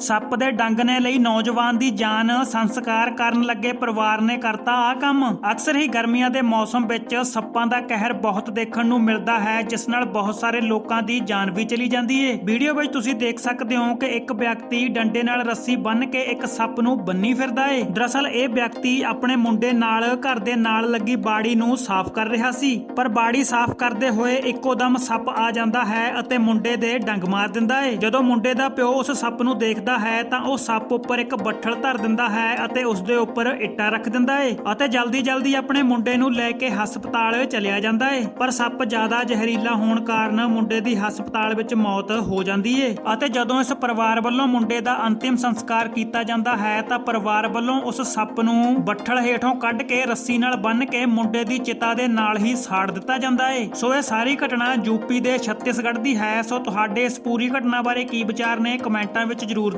ਸੱਪ ਦੇ ਡੰਗਨੇ ਲਈ ਨੌਜਵਾਨ ਦੀ ਜਾਨ ਸੰਸਕਾਰ ਕਰਨ ਲੱਗੇ ਪਰਿਵਾਰ ਨੇ ਕਰਤਾ ਆ ਕੰਮ। ਅਕਸਰ ਹੀ ਗਰਮੀਆਂ ਦੇ ਮੌਸਮ ਵਿੱਚ ਸੱਪਾਂ ਦਾ ਕਹਿਰ ਬਹੁਤ ਦੇਖਣ ਨੂੰ ਮਿਲਦਾ ਹੈ, ਜਿਸ ਨਾਲ ਬਹੁਤ ਸਾਰੇ ਲੋਕਾਂ ਦੀ ਜਾਨ ਵੀ ਚਲੀ ਜਾਂਦੀ ਏ। ਵੀਡੀਓ ਵਿੱਚ ਤੁਸੀਂ ਦੇਖ ਸਕਦੇ ਹੋ ਕਿ ਇੱਕ ਵਿਅਕਤੀ ਡੰਡੇ ਨਾਲ ਰੱਸੀ ਬੰਨ੍ਹ ਕੇ ਇੱਕ ਸੱਪ ਨੂੰ ਬੰਨੀ ਫਿਰਦਾ ਏ। ਦਰਅਸਲ ਇਹ ਵਿਅਕਤੀ ਆਪਣੇ ਮੁੰਡੇ ਨਾਲ ਘਰ ਦੇ ਨਾਲ ਲੱਗੀ ਬਾੜੀ ਨੂੰ ਸਾਫ਼ ਕਰ ਰਿਹਾ ਸੀ, ਪਰ ਬਾੜੀ ਸਾਫ਼ ਕਰਦੇ ਹੋਏ ਇੱਕੋ ਦਮ ਸੱਪ ਆ ਜਾਂਦਾ ਹੈ ਅਤੇ ਮੁੰਡੇ ਦੇ ਡੰਗ ਮਾਰ ਦਿੰਦਾ ਏ। ਜਦੋਂ ਮੁੰਡੇ ਦਾ ਪਿਓ ਉਸ ਸੱਪ ਨੂੰ ਦੇਖਦਾ ਹੈ ਤਾਂ ਉਹ ਸੱਪ ਉੱਪਰ ਇੱਕ ਬੱਠਲ ਧਰ ਦਿੰਦਾ ਹੈ ਅਤੇ ਉਸ ਦੇ ਉੱਪਰ ਇੱਟਾਂ ਰੱਖ ਦਿੰਦਾ ਏ ਅਤੇ ਜਲਦੀ ਜਲਦੀ ਆਪਣੇ ਮੁੰਡੇ ਨੂੰ ਲੈ ਕੇ ਹਸਪਤਾਲ ਚਲਿਆ ਜਾਂਦਾ ਏ। ਪਰ ਸੱਪ ਜ਼ਿਆਦਾ ਜ਼ਹਿਰੀਲਾ ਹੋਣ ਕਾਰਨ ਮੁੰਡੇ ਦੀ ਹਸਪਤਾਲ ਵਿੱਚ ਮੌਤ ਹੋ ਜਾਂਦੀ ਏ ਅਤੇ ਜਦੋਂ ਇਸ ਪਰਿਵਾਰ ਵੱਲੋਂ ਮੁੰਡੇ ਦਾ ਅੰਤਿਮ ਸੰਸਕਾਰ ਕੀਤਾ ਜਾਂਦਾ ਹੈ ਤਾਂ ਪਰਿਵਾਰ ਵੱਲੋਂ ਉਸ ਸੱਪ ਨੂੰ ਬੱਠਲ ਹੇਠੋਂ ਕੱਢ ਕੇ ਰੱਸੀ ਨਾਲ ਬੰਨ੍ਹ ਕੇ ਮੁੰਡੇ ਦੀ ਚਿਤਾ ਦੇ ਨਾਲ ਹੀ ਸਾੜ ਦਿੱਤਾ ਜਾਂਦਾ ਏ। ਸੋ ਇਹ ਸਾਰੀ ਘਟਨਾ ਯੂਪੀ ਦੇ ਛੱਤੀਸਗੜ੍ਹ ਦੀ ਹੈ। ਸੋ ਤੁਹਾਡੇ ਇਸ ਪੂਰੀ ਘਟਨਾ ਬਾਰੇ ਕੀ ਵਿਚਾਰ ਨੇ ਕਮੈਂਟਾਂ ਵਿੱਚ ਜਰੂਰ